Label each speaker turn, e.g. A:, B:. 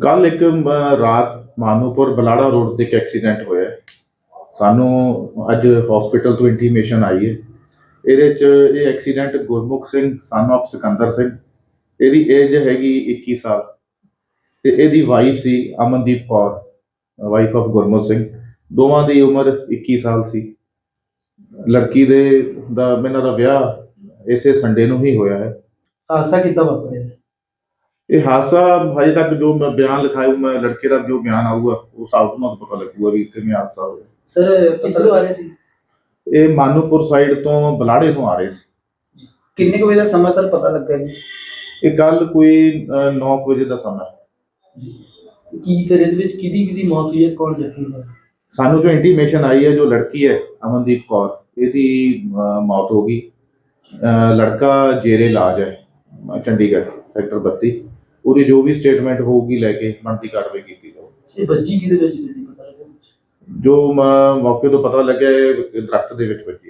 A: ਕੱਲ ਇੱਕ ਅਮ, ਰਾਤ ਮਾਨੂਪੁਰ ਬਲਾੜਾ ਰੋਡ ਤੇ ਇੱਕ ਐਕਸੀਡੈਂਟ ਹੋਇਆ ਹੈ। ਸਾਨੂੰ ਅੱਜ ਹਸਪੀਟਲ ਤੋਂ ਇੰਟੀਮੇਸ਼ਨ ਆਈ ਹੈ। ਇਹਦੇ ਚ ਇਹ accident Gurmukh Singh son of Sikandar Singh. ਇਹਦੀ ਏਜ ਹੈਗੀ 21 ਸਾਲ। ਤੇ ਇਹਦੀ ਵਾਈਫ ਸੀ ਅਮਨਦੀਪ ਕੌਰ ਵਾਈਫ ਆਫ਼ ਗੁਰਮੁਖ ਸਿੰਘ। ਦੋਵਾਂ ਦੀ ਉਮਰ 21 ਸਾਲ ਸੀ। ਲੜਕੀ ਦੇ ਦਾ ਇਹਨਾਂ ਦਾ ਵਿਆਹ ਇਸੇ ਸੰਡੇ ਨੂੰ ਹੀ ਹੋਇਆ ਹੈ।
B: ਹਾਦਸਾ ਕਿੱਦਾਂ ਵਾਪਰਿਆ?
A: ਇਹ ਹਾਦਸਾ ਹਜੇ ਤੱਕ ਜੋ ਮੈਂ ਬਿਆਨ ਲਿਖਾਇਆ ਮੈਂ ਲੜਕੇ ਦਾ ਜੋ ਬਿਆਨ ਆਊਗਾ ਉਹ ਸਾਊਥ ਨੂੰ ਪਤਾ ਲੱਗੂਗਾ ਵੀ ਕਿਵੇਂ ਹਾਦਸਾ ਹੋਇਆ।
B: ਸਰ ਕਿੱਥੋਂ ਆ ਰਹੇ ਸੀ?
A: ਇਹ ਮਾਨੂਪੁਰ ਸਾਈਡ ਤੋਂ ਬਲਾੜੇ ਨੂੰ ਆ ਰਹੇ ਸੀ।
B: ਕਿੰਨੇ ਕੁ ਵਜੇ ਦਾ ਸਮਾਂ ਸਰ ਪਤਾ ਲੱਗਾ ਜੀ?
A: ਇਹ ਕੱਲ ਕੋਈ 9 ਵਜੇ ਦਾ ਸਮਾਂ ਹੈ।
B: ਕੀ ਫਿਰ ਇਹਦੇ ਵਿੱਚ ਕਿਹਦੀ ਕਿਹਦੀ ਮੌਤ ਹੋਈ ਹੈ ਕੌਣ ਜ਼ਖਮੀ ਹੋਇਆ?
A: ਸਾਨੂੰ ਜੋ ਇੰਟੀਮੇਸ਼ਨ ਆਈ ਹੈ ਜੋ ਲੜਕੀ ਹੈ ਅਮਨਦੀਪ ਕੌਰ ਇਹਦੀ ਮੌਤ ਹੋ ਗਈ। ਲੜਕਾ ਜੇਰੇ ਇਲਾਜ ਹੈ ਚੰਡੀਗੜ੍ਹ ਸੈਕਟਰ 32 ਉਹਦੀ ਜੋ ਵੀ ਸਟੇਟਮੈਂਟ ਹੋਊਗੀ ਲੈ ਕੇ ਬਣਦੀ ਕਾਰਵਾਈ ਕੀਤੀ ਜਾਊਗੀ।
B: ਇਹ ਬੱਚੀ ਕਿਹਦੇ ਵਿੱਚ ਕਿਹਦੀ ਪਤਾ ਲੱਗਾ ਵਿੱਚ?
A: ਜੋ ਮ- ਮੌਕੇ ਤੋਂ ਪਤਾ ਲੱਗਿਆ ਇਹ ਦਰਖਤ ਦੇ ਵਿੱਚ ਵੱਜੀ